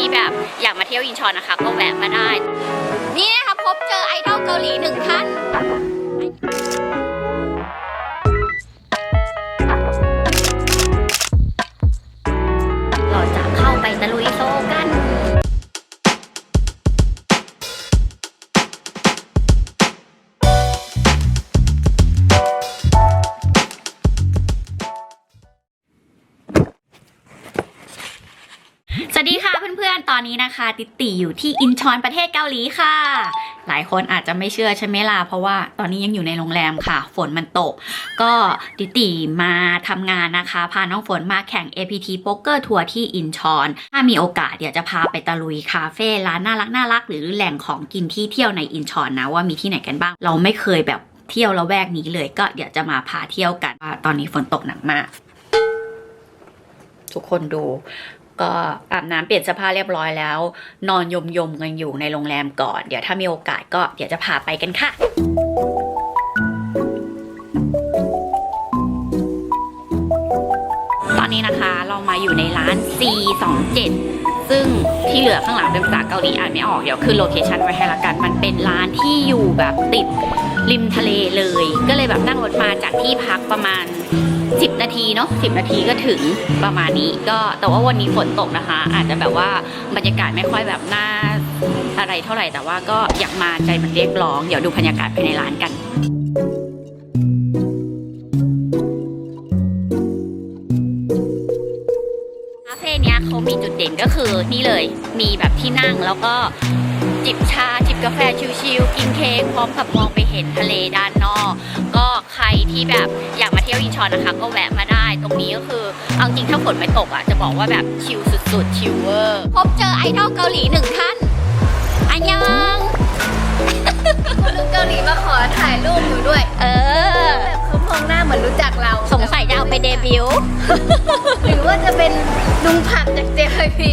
ที่แบบอยากมาเที่ยวอินชอนนะคะ ก็แวะมาได้ นี่นะคะพบเจอไอดอลเกาหลีหนึ่งท่านเราจะเข้าไปตะลุยโซกัน อนนี้นะคะ ติติอยู่ที่อินชอนประเทศเกาหลีค่ะ หลายคนอาจจะไม่เชื่อใช่ไหมล่ะเพราะว่าตอนนี้ยังอยู่ในโรงแรมค่ะ ฝนมันตก ก็ติติมาทำงานนะคะ พาน้องฝนมาแข่ง APT Poker Tour ที่อินชอน ถ้ามีโอกาสเดี๋ยวจะพาไปตะลุยคาเฟ่ร้านน่ารักน่ารักหรือแหล่งของกินที่เที่ยวในอินชอนนะว่ามีที่ไหนกันบ้าง เราไม่เคยแบบเที่ยวละแวกนี้เลย ก็เดี๋ยวจะมาพาเที่ยวกันว่าตอนนี้ฝนตกหนักมาก ทุกคนดู ก็อาบน้ำเปลี่ยนเสื้อผ้าเรียบร้อยแล้ว นอนยมยมกันอยู่ในโรงแรมก่อน เดี๋ยวถ้ามีโอกาสก็เดี๋ยวจะพาไปกันค่ะตอนนี้นะคะเรามาอยู่ในร้าน C27 ซึ่งที่เหลือข้างหลังเป็นภาษาเกาหลีอ่านไม่ออก เดี๋ยวขึ้นโลเคชันไว้ให้ละกัน มันเป็นร้านที่อยู่แบบติดริมทะเลเลย ก็เลยแบบนั่งรถมาจากที่พักประมาณ 10 นาทีเนาะ10 นาทีก็ถึงประมาณนี้ก็แต่ว่าวันนี้ฝนตกนะคะ อาจจะแบบว่าบรรยากาศไม่ค่อยแบบน่าอะไรเท่าไหร่แต่ว่าก็อยากมาใจมันเรียกร้อง เดี๋ยวดูบรรยากาศภายในร้านกันคาเฟ่เนี้ยเขามีจุดเด่นก็คือนี่เลยมีแบบที่นั่งแล้วก็ จิบชา จิบกาแฟชิลๆกินเค้กพร้อมกับมองไปเห็นทะเลด้านนอก ก็ใครที่แบบอยากมาเที่ยวอินชอนนะคะ ก็แวะมาได้ ตรงนี้ก็คือเอาจริงถ้าฝนไม่ตกอะจะบอกว่าแบบชิลสุดๆ ชิลเวอร์ พบเจอไอดอลเกาหลีหนึ่งท่านอันยังคนเกาหลีมาขอถ่ายรูปอยู่ด้วย เออแบบเขามองหน้าเหมือนรู้จักเรา สงสัยจะเอาไปเดบิวต์หรือว่าจะเป็นลุงผักจากเจพี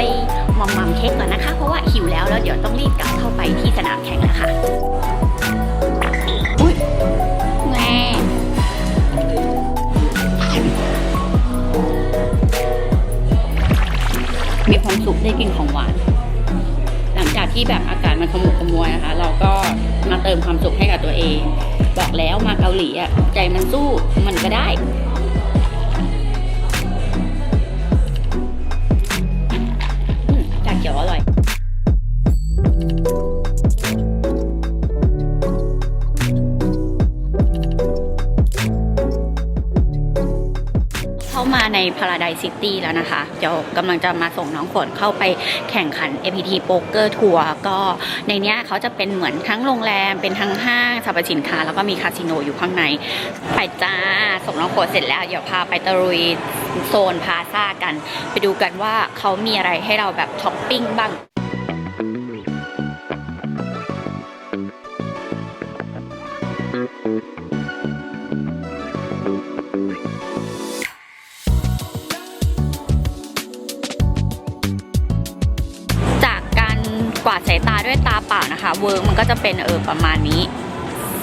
ไปมอมมัมเค้กก่อนนะคะ เพราะว่าหิวแล้วแล้วเดี๋ยวต้องรีบกลับเข้าไปที่สนามแข่งแล้วค่ะอุ้ยแง่มีความสุขได้กินของหวาน หลังจากที่แบบอากาศมันขมุกขมัวนะคะ เราก็มาเติมความสุขให้กับตัวเอง บอกแล้วมาเกาหลีอะใจมันสู้มันก็ได้ เข้ามาใน Paradise City แล้วนะคะ เดี๋ยวกำลังจะมาส่งน้องฝนเข้าไปแข่งขัน APT Poker Tour ก็ในเนี้ยเขาจะเป็นเหมือนทั้งโรงแรม เป็นทั้งห้างสรรพสินค้า แล้วก็มีคาสิโนอยู่ข้างใน ไปจ้า ส่งน้องฝนเสร็จแล้ว เดี๋ยวพาไปตะลุยโซนพาซ่ากัน ไปดูกันว่าเขามีอะไรให้เราแบบช้อปปิ้งบ้าง นะคะเวิร์กมันก็จะเป็นเออประมาณนี้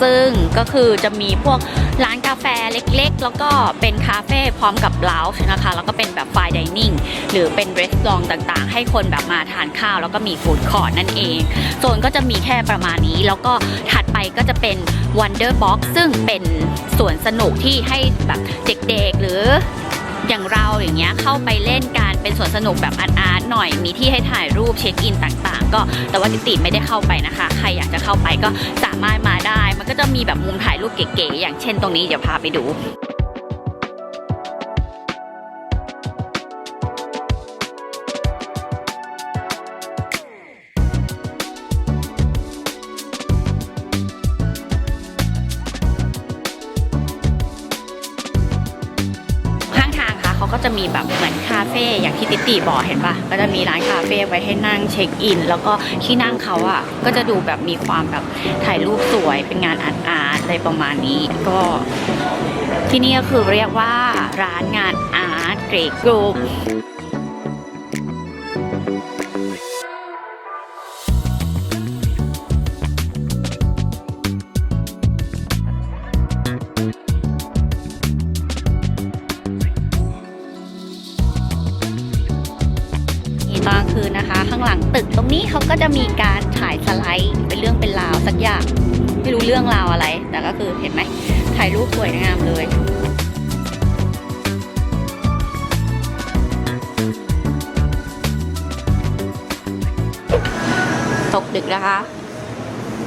ซึ่งก็คือจะมีพวกร้านกาแฟเล็กๆ แล้วก็เป็นคาเฟ่พร้อมกับลาวช์นะคะ แล้วก็เป็นแบบไฟดิเนิ่งหรือเป็นรีสอร์ทต่างๆ ให้คนแบบมาทานข้าว แล้วก็มีฟู้ดคอร์ทนั่นเองโซนก็จะมีแค่ประมาณนี้ แล้วก็ถัดไปก็จะเป็น Wonder Box ซึ่งเป็นสวนสนุกที่ให้แบบเด็กๆหรือ อย่างเราอย่างเงี้ยเข้าไปเล่นการเป็นสวนสนุกแบบอาร์ตๆหน่อยมีที่ให้ถ่ายรูปเช็คอินต่างๆ ก็แต่ว่าติติไม่ได้เข้าไปนะคะ ใครอยากจะเข้าไปก็สามารถมาได้ มันก็จะมีแบบมุมถ่ายรูปเก๋ๆอย่างเช่นตรงนี้เดี๋ยวพาไปดู จะมีแบบเหมือนคาเฟ่อย่างที่ติติบอกเห็นปะก็จะมีร้านคาเฟ่ไว้ให้นั่งเช็คอิน แล้วก็ที่นั่งเขาอะก็จะดูแบบมีความแบบถ่ายรูปสวยเป็นงานอาร์ตอาร์ตอะไรประมาณนี้ก็ที่นี่ก็คือเรียกว่าร้านงานอาร์ตเกรกรุ๊ป เขาก็จะมีการฉายสไลด์เป็นเรื่องเป็นราวสักอย่าง ไม่รู้เรื่องราวอะไร แต่ก็คือเห็นไหมถ่ายรูปสวยงามเลยตกดึกนะคะ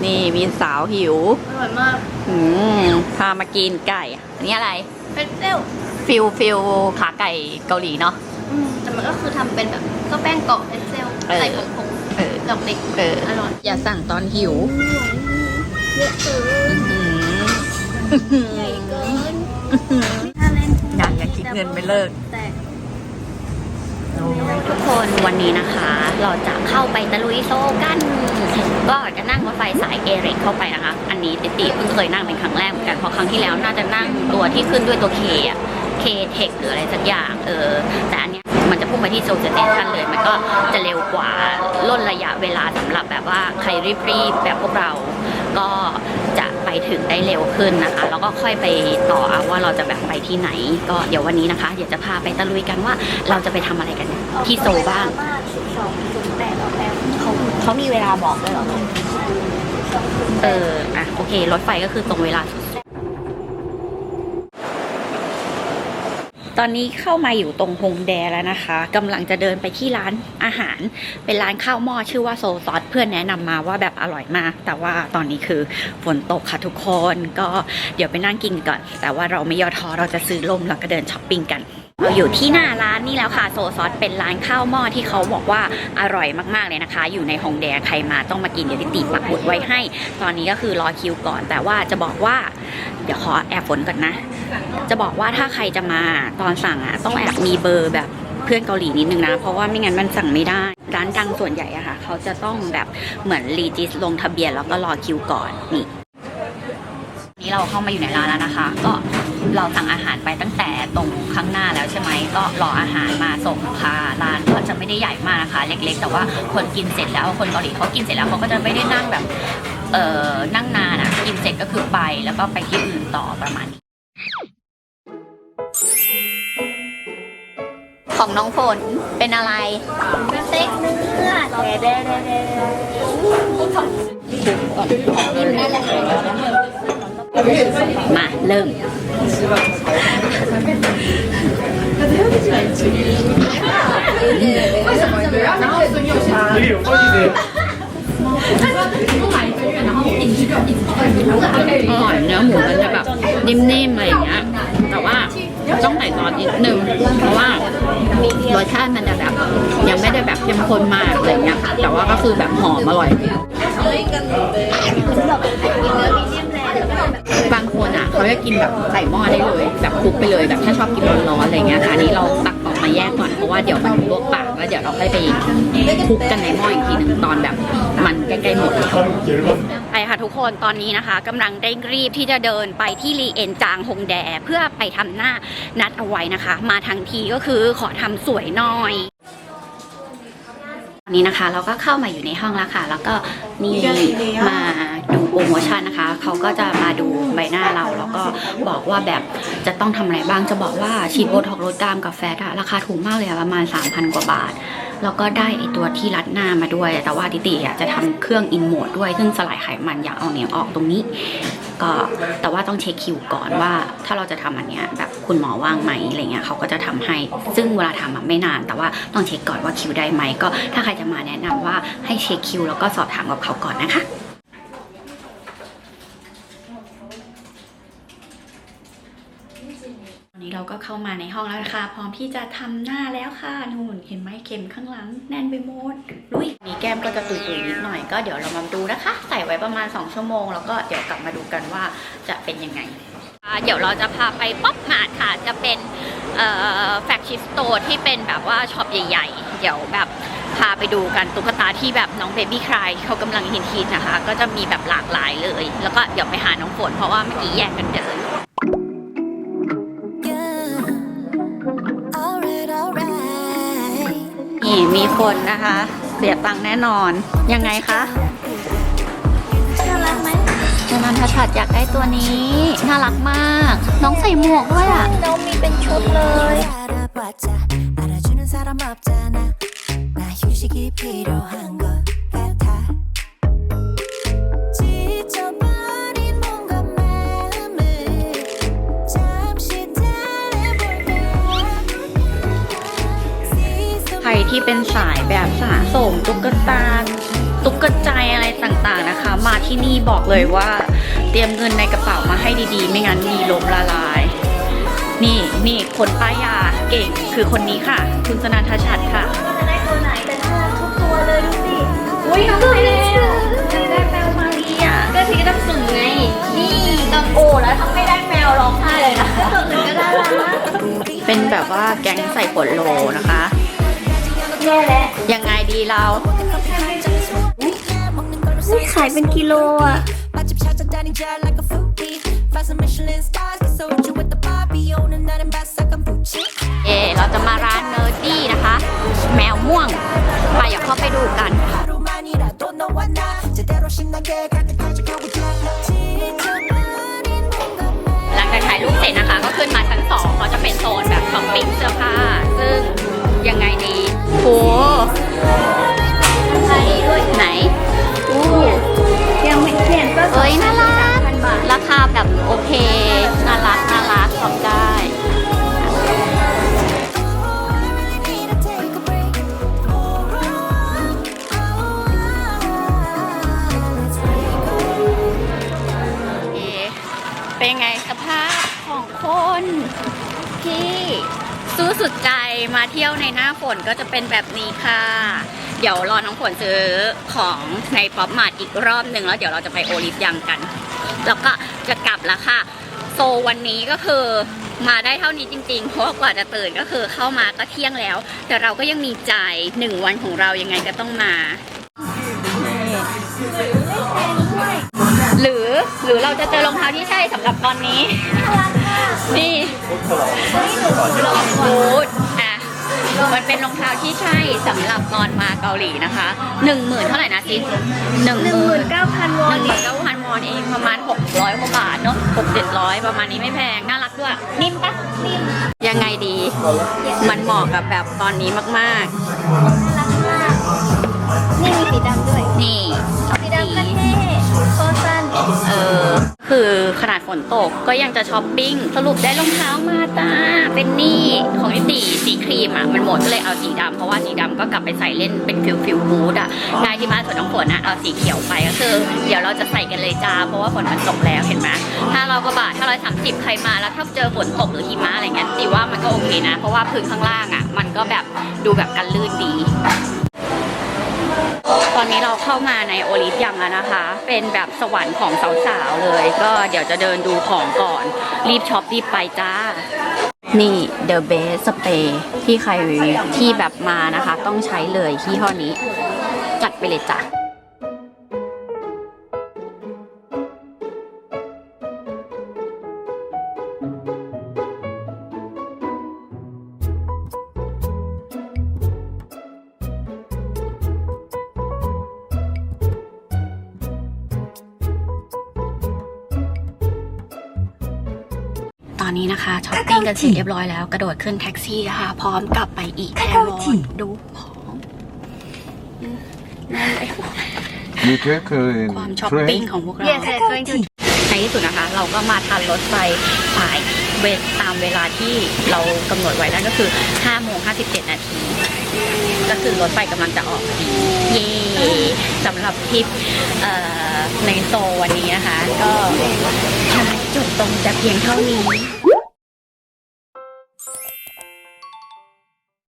นี่มีสาวหิวอร่อยมากอืมพามากินไก่อันนี้อะไรเป็นเซลฟิลฟิลขาไก่เกาหลีเนาะแต่มันก็คือทำเป็นแบบก็แป้งกรอบเป็นเซลเออใส่ผงเออๆดอกเด็กเอออร่อยอย่าสั่งตอนหิวเยอะเกินอื้อหือใหญ่เกินถ้าเล่นอยากอย่าคิดเงินไปเลิกแต่ทุกคนวันนี้นะคะ เราจะเข้าไปตะลุยโซกัน ก็จะนั่งรถไฟสายเอเร็กเข้าไปนะคะ อันนี้ติติเพิ่งเคยนั่งเป็นครั้งแรกเหมือนกันเพราะครั้งที่แล้วน่าจะนั่งตัวที่ขึ้นด้วยตัวเคอะเคเทคหรืออะไรสักอย่างเออแต่อันเนี้ย มันจะพุ่งไปที่โซลสเตชันเลย มันก็จะเร็วกว่าล่นระยะเวลาสำหรับแบบว่าใครรีบๆแบบพวกเรา ก็จะไปถึงได้เร็วขึ้นนะคะ แล้วก็ค่อยไปต่อเอาว่าเราจะแบบไปที่ไหน ก็เดี๋ยววันนี้นะคะ เดี๋ยวจะพาไปตะลุยกันว่าเราจะไปทำอะไรกันที่โซลบ้างมากสิบสองจุดแปดออกแล้วเขาเขามีเวลาบอกด้วยเหรอเอออะโอเค รถไฟก็คือตรงเวลา ตอนนี้เข้ามาอยู่ตรงฮงแดแล้วนะคะกำลังจะเดินไปที่ร้านอาหาร เป็นร้านข้าวหม้อชื่อว่าโซซอสเพื่อนแนะนำมาว่าแบบอร่อยมาก แต่ว่าตอนนี้คือฝนตกค่ะทุกคนก็เดี๋ยวไปนั่งกินก่อน แต่ว่าเราไม่ย่อท้อเราจะซื้อลมแล้วก็เดินช้อปปิ้งกัน เราอยู่ที่หน้าร้านนี่แล้วค่ะ โซซอสเป็นร้านข้าวหม้อที่เขาบอกว่าอร่อยมากๆเลยนะคะ อยู่ในฮงแดใครมาต้องมากินเดี๋ยวติดติปักหมุดไว้ให้ ตอนนี้ก็คือรอคิวก่อน แต่ว่าจะบอกว่า เดี๋ยวขอแอบฝนก่อนนะ จะบอกว่าถ้าใครจะมาตอนสั่งอะต้องแอบมีเบอร์แบบเพื่อนเกาหลีนิดนึงนะ เพราะว่าไม่งั้นมันสั่งไม่ได้ ร้านดังส่วนใหญ่อะค่ะ เขาจะต้องแบบเหมือนรีจิสลงทะเบียนแล้วก็รอคิวก่อนนี่ นี่เราเข้ามาอยู่ในร้านแล้วนะคะ ก็เราสั่งอาหารไปตั้งแต่ตรงข้างหน้าแล้วใช่ไหมก็รออาหารมาส่งค่ะร้านก็จะไม่ได้ใหญ่มากนะคะ เล็กๆ แต่ว่าคนกินเสร็จแล้วคนเกาหลีเขากินเสร็จแล้วเขาก็จะไม่ได้นั่งแบบเอ่อนั่งนานอะกินเสร็จก็คือไปแล้วก็ไปที่อื่นต่อประมาณนี้ของน้องฝนเป็นอะไรเต็กเนื้อเด้เด้เด้เด้ มาเริ่มอร่อยเนื้อหมูมันจะแบบนิ่มๆอะไรอย่างเงี้ยแต่ว่าต้องใส่ซอสนิดนึงเพราะว่ารสชาติมันจะแบบ ยังไม่ได้แบบเข้มข้นมากอะไรเงี้ยแต่ว่าก็คือแบบหอมอร่อย คนอะเขาจะกินแบบใส่หม้อได้เลย แบบคลุกไปเลยแบบถ้าชอบกินร้อนๆอะไรเงี้ยค่ะอันนี้เราตักออกมาแยกก่อนเพราะว่าเดี๋ยวมันลวกปากแล้วเดี๋ยวเราค่อยไปคลุกกันในหม้ออีกทีหนึ่งตอนแบบมันใกล้ๆหมดแล้วไปค่ะทุกคนตอนนี้นะคะกำลังเร่งรีบที่จะเดินไปที่รีเอ็นจางฮงแด เพื่อไปทำหน้านัดเอาไว้นะคะ มาทั้งทีก็คือขอทำสวยหน่อยตอนนี้นะคะ เราก็เข้ามาอยู่ในห้องแล้วค่ะ แล้วก็นี่มา ดูโปรโมชั่นนะคะ เขาก็จะมาดูใบหน้าเรา แล้วก็บอกว่าแบบจะต้องทำอะไรบ้าง จะบอกว่าฉีดโบท็อกลดกล้ามกับแฟตอะราคาถูกมากเลยอะประมาณ 3,000 กว่าบาท แล้วก็ได้ไอตัวที่รัดหน้ามาด้วย แต่ว่าติติอะจะทำเครื่องอินโหมดด้วย ซึ่งสลายไขมันอยากเอาเหนียงออกตรงนี้ ก็แต่ว่าต้องเช็คคิวก่อนว่าถ้าเราจะทำอันเนี้ยแบบคุณหมอว่างไหมอะไรเงี้ยเขาก็จะทำให้ ซึ่งเวลาทำอะไม่นาน แต่ว่าต้องเช็คก่อนว่าคิวได้ไหม ก็ถ้าใครจะมาแนะนำว่าให้เช็คคิวแล้วก็สอบถามกับเขาก่อนนะคะ วั นี้เราก็เข้ามาในห้องแล้วนะคะพร้อมที่จะทำหน้าแล้วค่ะนู่นเห็นไหมเข็มข้างหลัง แน่นไปหมดลุยนี่แก้มก็จะตุยๆนิดหน่อยก็เดี๋ยวเรามาดูนะคะ ใส่ไว้ประมาณ 2 ชั่วโมง แล้วก็เดี๋ยวกลับมาดูกันว่าจะเป็นยังไงเดี๋ยวเราจะพาไปป๊อปมาร์ทค่ะจะเป็นแฟคชิสโตที่เป็นแบบว่าช็อปใหญ่ ๆ เดี๋ยวแบบพาไปดูกันตุ๊กตาที่แบบน้องเบบี้คลายเขากำลังฮิตๆนะคะ ก็จะมีแบบหลากหลายเลย แล้วก็เดี๋ยวไปหาน้องฝนเพราะว่าเมื่อกี้แยกกันเดินนี่มีคนนะคะ เสียตังค์แน่นอน ยังไงคะ น่ารักไหม นานันทชัดอยากได้ตัวนี้ น่ารักมาก น้องใส่หมวกด้วยอ่ะ น้องมีเป็นชุดเลย 알아봤자 알아주는 사람 없잖아. 나 휴식 휴식이 필요한 것 ที่เป็นสายแบบสะสมตุ๊กตาตุ๊กใจอะไรต่างๆนะคะ มาที่นี่บอกเลยว่า เตรียมเงินในกระเป๋ามาให้ดีๆ ไม่งั้นมีลมละลาย นี่นี่คนป้ายยาเก่งคือคนนี้ค่ะ คุณสนันทชัดค่ะจะได้ตัวไหนแต่น่ารักทุกตัวเลยดูสิอุ้ยน้องไทยแล้วได้แมวมาเรียก็ทีต้องสุ่มไง นี่ต้องโอ้แล้วถ้าไม่ได้แมวร้องไห้เลยนะตัวอื่นก็ได้ละเป็นแบบว่าแก๊งใส่ขวดโลนะคะ แย่แล้วยังไงดีเรานี่ขายเป็นกิโลอะเอเราจะมาร้านเนอร์ดี้นะคะ แมวม่วงไปเดี๋เข้าไปดูกันหลังจากถ่ายรูปเสร็จนะคะ ก็ขึ้นมาชั้นสองเขาจะเป็นโซนแบบช้อปปิ้งเสื้อผ้า ซึ่งยังไงดี โหขายดีด้วยไหนอู้ยังไม่เปลี่ยนก็เอ้ยน่ารักพันบาทราคาแบบโอเค น่ารัก น่ารักชอบได้ I need to take a break Let's take a เอเป็นไงสภาพของคนที่ สู้สุดใจมาเที่ยวในหน้าฝนก็จะเป็นแบบนี้ค่ะ เดี๋ยวรอน้องฝนซื้อของในป๊อปมาร์ทอีกรอบหนึ่งแล้วเดี๋ยวเราจะไปโอลิฟยังกัน แล้วก็จะกลับแล้วค่ะ โซวันนี้ก็คือมาได้เท่านี้จริงๆ เพราะกว่าจะตื่นก็คือเข้ามาก็เที่ยงแล้ว แต่เราก็ยังมีใจหนึ่งวันของเรายังไงก็ต้องมา หรือหรือเราจะเจอรองเท้าที่ใช่สำหรับตอนนี้ นี่รองบูทอะ มันเป็นรองเท้าที่ใช่สำหรับตอนมาเกาหลีนะคะหนึ่งหมื่นเท่าไหร่นะซิหนึ่งหนึ่งหมื่นเก้าพันวหอนนึ่งหมื่นเก้าพันวอนเองประมาณหกร้อยกว่าบาทเนาะหกเจ็ดร้อยประมาณนี้ไม่แพง น่ารักด้วย นิ่มปะนิ่มยังไงดี มันเหมาะกับแบบตอนนี้มากรักมากนี่มีสีดำด้วยๆนี่สีดำก็เท่โคตรสั้นเออ คือขนาดฝนตกก็ยังจะช้อปปิ้ง สรุปได้รองเท้ามาจ้า เป็นนี่ของนิติสีครีมอะ มันหมดก็เลยเอาสีดำเพราะว่าสีดำก็กลับไปใส่เล่นเป็นฟิลฟิลมูดอะได้ที่บ้านส่วนน้องฝนนะเอาสีเขียวไปก็คือ เดี๋ยวเราจะใส่กันเลยจ้า เพราะว่าฝนมันตกแล้วเห็นไหมถ้าเราก็บาทถ้าร้อยสามสิบใครมาแล้วถ้าเจอฝนตกหรือหิมะอะไรเงี้ยตีว่ามันก็โอเคนะ เพราะว่าพื้นข้างล่างอะ มันก็แบบดูแบบกันลื่นดี ตอนนี้เราเข้ามาในโอลิฟยังแล้วนะคะ เป็นแบบสวรรค์ของสาวๆเลย ก็เดี๋ยวจะเดินดูของก่อน รีบช็อปรีบไปจ้า นี่ The Best Spray ที่ใครที่แบบมานะคะ ต้องใช้เลยที่ห้อนี้ จัดไปเลยจ้ะ อนนี้นะคะช้อปปิ้งกันเสร็จเรียบร้อยแล้วกระโดดขึ้นแท็กซี่ค่ะ พร้อมกลับไปอีกแค่วอนดูของอืมนั่นเลย You take uh, ความช้อป train? ปิ้งของพวกเรา Yes, I'm going to ในที่สุดนะคะ เราก็มาทันรถไฟสายเวลตามเวลาที่เรากำหนดไว้นั่นก็คือ5โมง57 นาที ก็คือรถไฟกำลังจะออกพอดีเย่สำหรับทริปเอ่อในโซลวันนี้นะคะ ก็ จบตรงแต่เพียงเท่านี้